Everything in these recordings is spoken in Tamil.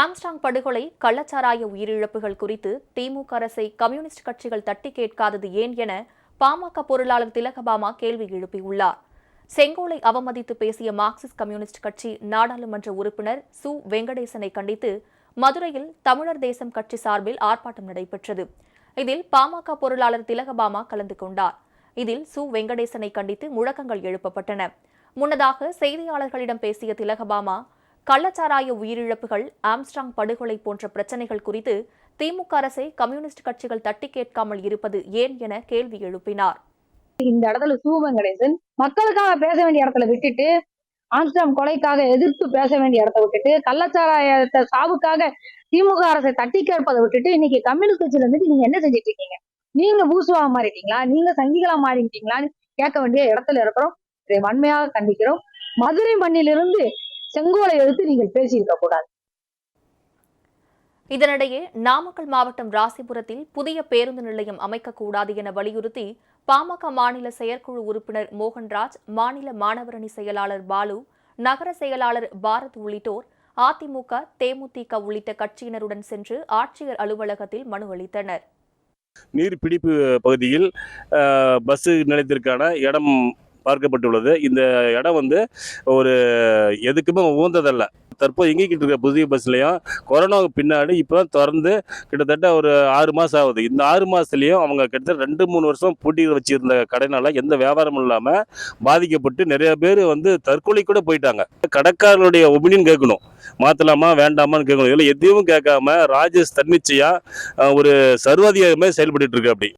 ஆம்ஸ்டாங் படுகொலை கள்ளச்சாராய உயிரிழப்புகள் குறித்து திமுக அரசை கம்யூனிஸ்ட் கட்சிகள் தட்டி கேட்காதது ஏன் என பாமக பொருளாளர் திலகபாமா கேள்வி எழுப்பியுள்ளார். செங்கோலை அவமதித்து பேசிய மார்க்சிஸ்ட் கம்யூனிஸ்ட் கட்சி நாடாளுமன்ற உறுப்பினர் சு. வெங்கடேசனை கண்டித்து மதுரையில் தமிழர் தேசம் கட்சி சார்பில் ஆர்ப்பாட்டம் நடைபெற்றது. இதில் பாமக பொருளாளர் திலகபாமா கலந்து கொண்டார். இதில் சு. வெங்கடேசனை கண்டித்து முழக்கங்கள் எழுப்பப்பட்டன. முன்னதாக செய்தியாளர்களிடம் பேசிய திலகபாமா கள்ளச்சாராய உயிரிழப்புகள் ஆம்ஸ்டாங் படுகொலை போன்ற பிரச்சினைகள் குறித்து திமுக அரசை கம்யூனிஸ்ட் கட்சிகள் தட்டி கேட்காமல் இருப்பது ஏன் என கேள்வி எழுப்பினார். இந்த இடத்துல சு வெங்கடேசன் மக்களுக்காக பேச வேண்டிய இடத்துல விட்டுட்டு ஆம்ஸ்டாம் கொலைக்காக எதிர்த்து பேச வேண்டிய இடத்த விட்டுட்டு கள்ளச்சாராயத்தை சாவுக்காக திமுக அரசை தட்டி கேட்பதை விட்டுட்டு இன்னைக்கு கம்யூனிஸ்ட் கட்சியில இருந்துட்டு நீங்க என்ன செஞ்சுட்டு இருக்கீங்க? நீங்க பூசுவா மாறிட்டீங்களா? நீங்க சங்கிகளா மாறிட்டீங்களான்னு கேட்க வேண்டிய இடத்துல இருக்கிறோம். இதை வன்மையாக கண்டிக்கிறோம். மதுரை மண்ணிலிருந்து செங்கோலை எடுத்து நீங்கள் பேசியிருக்க கூடாது. இதனிடையே நாமக்கல் மாவட்டம் ராசிபுரத்தில் புதிய பேருந்து நிலையம் அமைக்கக்கூடாது என வலியுறுத்தி பாமக மாநில செயற்குழு உறுப்பினர் மோகன்ராஜ் மாநில மாணவரணி செயலாளர் பாலு நகர செயலாளர் பாரத் உள்ளிட்டோர் அதிமுக தேமுதிக உள்ளிட்ட கட்சியினருடன் சென்று ஆட்சியர் அலுவலகத்தில் மனு அளித்தனர். நீர் பிடிப்பு பகுதியில் பஸ்ஸு நிலையத்திற்கான இடம் பார்க்கப்பட்டுள்ளது. இந்த இடம் வந்து ஒரு எதுக்குமே உகந்ததல்ல தற்போது இயங்கிக்கிட்டு இருக்க புதிய பஸ்லையும் கொரோனாவுக்கு பின்னாடி இப்போ திறந்து கிட்டத்தட்ட ஒரு ஆறு மாதம் ஆகுது. இந்த ஆறு மாதத்துலேயும் அவங்க கிட்டத்தட்ட ரெண்டு மூணு வருஷம் பூட்டி வச்சுருந்த கடைனால எந்த வியாபாரமும் இல்லாமல் பாதிக்கப்பட்டு நிறைய பேர் வந்து தற்கொலை கூட போயிட்டாங்க. கடைக்காரர்களுடைய ஒபினியன் கேட்கணும். மாற்றலாமா வேண்டாமான்னு கேட்கணும். இதில் எதையும் கேட்காம ராஜேஷ் தன்னிச்சையாக ஒரு சர்வாதிகாரமே செயல்பட்டு இருக்கு அப்படி.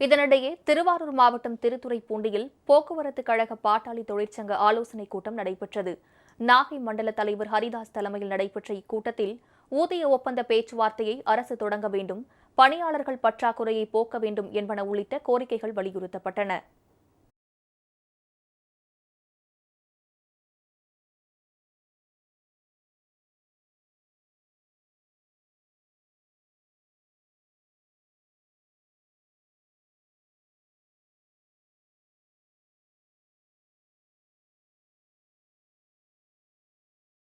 இதனிடையே திருவாரூர் மாவட்டம் திருத்துறைப்பூண்டியில் போக்குவரத்து கழக பாட்டாளி தொழிற்சங்க ஆலோசனைக் கூட்டம் நடைபெற்றது. நாகை மண்டல தலைவர் ஹரிதாஸ் தலைமையில் நடைபெற்ற இக்கூட்டத்தில் ஊதிய ஒப்பந்த பேச்சுவார்த்தையை அரசு தொடங்க வேண்டும் பணியாளர்கள் பற்றாக்குறையை போக்க வேண்டும் என்பன உள்ளிட்ட கோரிக்கைகள் வலியுறுத்தப்பட்டன.